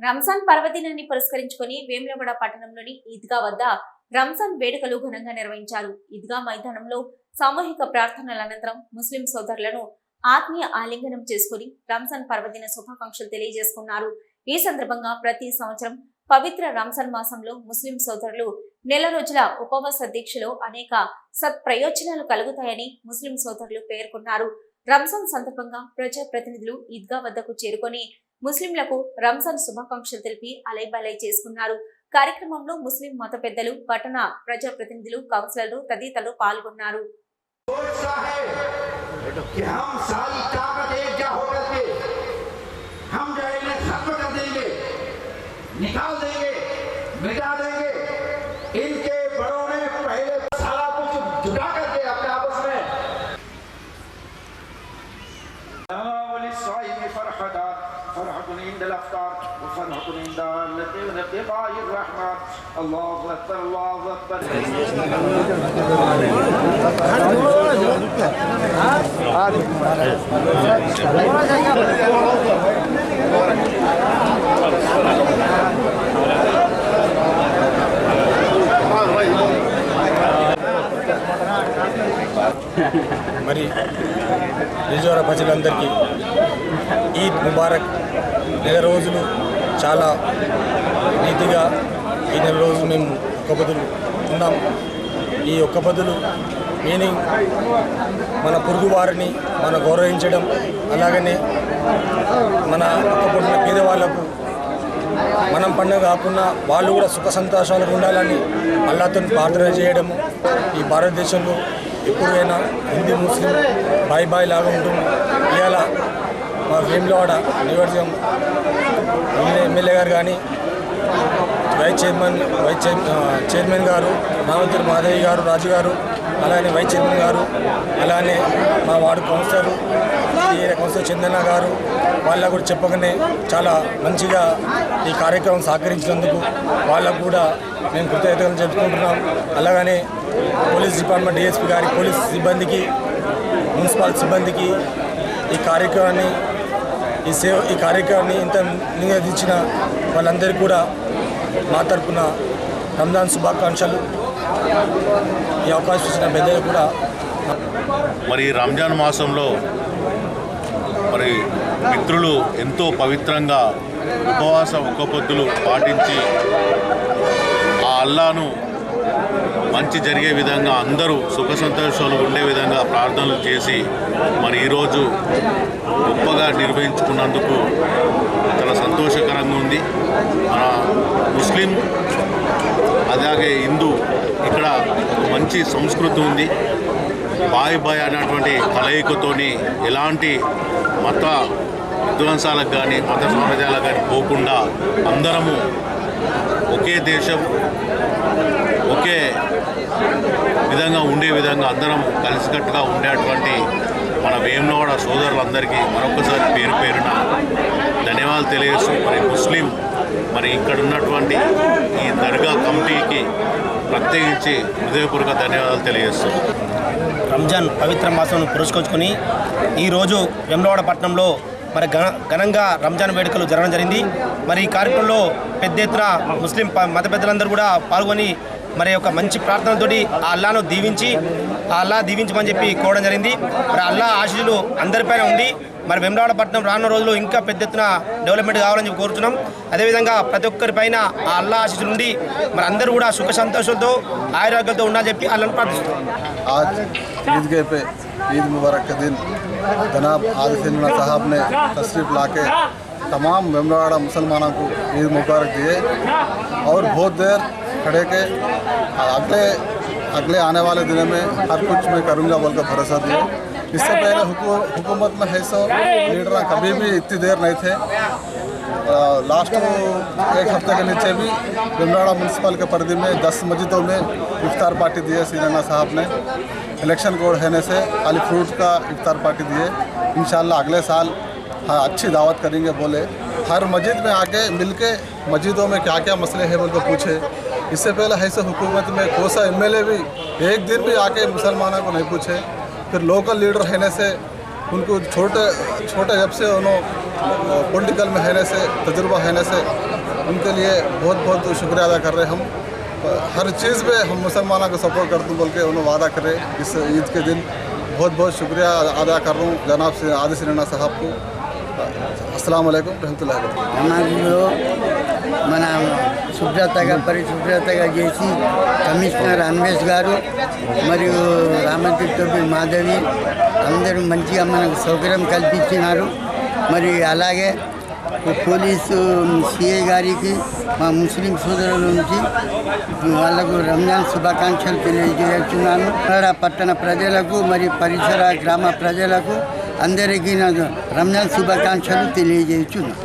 రంజాన్ పర్వదినాన్ని పురస్కరించుకొని వేములవాడ పట్టణంలోని ఈద్గా వద్ద రంజాన్ వేడుకలు ఘనంగా నిర్వహించారు. ఈద్గా మైదానంలో సామూహిక ప్రార్థనల అనంతరం ముస్లిం సోదరులను ఆత్మీయ ఆలింగనం చేసుకుని రంజాన్ పర్వదిన శుభాకాంక్షలు తెలియజేసుకున్నారు. ఈ సందర్భంగా ప్రతి సంవత్సరం పవిత్ర రంజాన్ మాసంలో ముస్లిం సోదరులు నెల రోజుల ఉపవాస దీక్షలో అనేక సత్ప్రయోజనాలు కలుగుతాయని ముస్లిం సోదరులు పేర్కొన్నారు. రంజాన్ సందర్భంగా ప్రజా ప్రతినిధులు ఈద్గా వద్దకు చేరుకొని ముస్లింలకు రంజాన్ శుభాకాంక్షలు తెలిపి అలైబలై చేసుకున్నారు కార్యక్రమంలో ముస్లిం మత పెద్దలు పట్టణ ప్రజా ప్రతినిధులు కౌన్సిలర్లు తదితరులు పాల్గొన్నారు सोचता है कि عند الافطار وفرحة عند لقاء الرحمن الله اكبر الله اكبر మరి రిజోరా ప్రజలందరికీ ఈద్ ముబారక్ నెల రోజులు చాలా నీతిగా ఈ నెల రోజు మేము ఒక్క బదులు ఉన్నాం. ఈ ఒక్క బదులు మీనింగ్ మన పొరుగు వారిని మన గౌరవించడం అలాగనే మన పక్కపడిన పేదవాళ్ళకు మనం పండుగ కాకుండా వాళ్ళు కూడా సుఖ సంతోషాలకు ఉండాలని అల్లాతో ప్రార్థన చేయడం ఈ భారతదేశంలో ఎప్పుడైనా హిందూ ముస్లిం బాయ్ బాయ్ లాగా ఉంటుంది ఇవాళ మా వేములవాడ నియోజకం ఎమ్మెల్యే గారు కానీ vice chairman vice chair chairman గారు రామతిరి మాధవి గారు రాజు గారు అలానే వైస్ చైర్మన్ గారు అలానే మా వార్డు కౌన్సిలర్ కౌన్సిలర్ చందన్న గారు వాళ్ళకు కూడా చెప్పగానే చాలా మంచిగా ఈ కార్యక్రమం సహకరించినందుకు వాళ్ళకు కూడా మేము కృతజ్ఞతలు చెప్పుకుంటున్నాం. అలాగనే పోలీస్ డిపార్ట్మెంట్ డిఎస్పీ గారి పోలీస్ సిబ్బందికి మున్సిపల్ సిబ్బందికి ఈ కార్యక్రమాన్ని ఈ సేవ ఈ కార్యక్రమాన్ని ఇంత నివేదించిన వాళ్ళందరికీ కూడా మా తరపున రంజాన్ శుభాకాంక్షలు. ఈ అవకాశం ఇచ్చిన పెద్దలు కూడా మరి రంజాన్ మాసంలో మరి మిత్రులు ఎంతో పవిత్రంగా ఉపవాస ఒక్కపొద్దులు పాటించి ఆ అల్లాను మంచి జరిగే విధంగా అందరూ సుఖ సంతోషాలు ఉండే విధంగా ప్రార్థనలు చేసి మరి ఈరోజు గొప్పగా నిర్వహించుకున్నందుకు చాలా సంతోషకరంగా ఉంది. మన ముస్లిం అలాగే హిందూ ఇక్కడ మంచి సంస్కృతి ఉంది. బాయ్ బాయ్ అనేటువంటి కలయికతోని ఎలాంటి మత విధ్వంసాలకు కానీ మత సమాజాలకు కానీ పోకుండా అందరము ఒకే దేశం ఒకే విధంగా ఉండే విధంగా అందరం కలిసికట్టుగా ఉండేటువంటి మన వేములవాడ సోదరులందరికీ మరొకసారి పేరు పేరున ధన్యవాదాలు తెలియజేస్తూ మరి ముస్లిం మరి ఇక్కడ ఉన్నటువంటి ఈ దర్గా కమిటీకి ప్రత్యేకించి హృదయపూర్వక ధన్యవాదాలు తెలియజేస్తూ. రంజాన్ పవిత్ర మాసం పురస్కరించుకొని ఈరోజు వెమ్లవాడ పట్టణంలో మరి ఘనంగా రంజాన్ వేడుకలు జరగడం జరిగింది. మరి ఈ కార్యక్రమంలో పెద్ద ఎత్తున ముస్లిం మత పెద్దలందరూ కూడా పాల్గొని మరి ఒక మంచి ప్రార్థనతోటి ఆ అల్లాను దీవించి ఆ అల్లా దీవించమని చెప్పి కోవడం జరిగింది. మరి అల్లా ఆశీస్సులు అందరిపైన ఉంది మరి వెంబడపట్నం రానున్న రోజుల్లో ఇంకా పెద్ద ఎత్తున డెవలప్మెంట్ కావాలని చెప్పి కోరుతున్నాం అదేవిధంగా ప్రతి ఒక్కరిపైన ఆ అల్లా ఆశీసులు ఉండి మరి అందరూ కూడా సుఖ సంతోషాలతో ఆయుర్వేదంతో ఉండాలని చెప్పి అల్లాను ప్రార్థిస్తున్నాం. ईद मुबारक के दिन। जनाब आदित्य साहब ने तशरीफ़ ला के तमाम मेमराड़ा मुसलमानों को ईद मुबारक दिए और बहुत देर खड़े के अगले अगले आने वाले दिनों में हर कुछ मैं करूँगा बोल कर भरोसा दिया। इससे पहले हुकूमत में है सो लीडर कभी भी इतनी देर नहीं थे। लास्ट एक हफ़्ते के नीचे भी बिमराड़ा म्यूनसिपल के पर्दे में दस मस्जिदों में इफ्तार पार्टी दिए सीराना साहब ने। इलेक्शन कोड होने से खाली फ्रूट का इफ्तार पार्टी दिए। इन अगले साल हाँ अच्छी दावत करेंगे बोले। हर मस्जिद में आके मिल के मस्जिदों में क्या क्या मसले हैं बोल पूछे। इससे पहले ऐसे हुकूमत में कोसा एम भी एक दिन भी आके मुसलमानों को नहीं पूछे। फिर लोकल लीडर रहने से, उनको छोटे छोटे जब से उन्होंने पॉलिटिकल में रहने से, तजुर्बा रहने से, उनके लिए बहुत बहुत शुक्रिया अदा कर रहे हम। हर चीज़ में हम मुसलमानों को सपोर्ट करते हैं बोल के उन्होंने वादा करे इस ईद के दिन बहुत बहुत शुक्रिया अदा कर रहा हूँ जनाब से आदिश रना साहब को अस्सलाम वालेकुम रहमतुल्लाहि व बरकातुहू। సమాజంలో మన శుభ్రతగా పరిశుభ్రతగా చేసి కమిషనర్ అన్వేష్ గారు మరియు రామతి టోపి మాధవి అందరూ మంచిగా మనకు సౌకర్యం కల్పించినారు మరి అలాగే పోలీసు సిఐ గారికి మా ముస్లిం సోదరుల నుంచి వాళ్ళకు రంజాన్ శుభాకాంక్షలు తెలియజేస్తున్నాను. పట్టణ ప్రజలకు మరియు పరిసర గ్రామ ప్రజలకు అందరికీ నాకు రంజాన్ శుభాకాంక్షలు తెలియజేస్తున్నాను.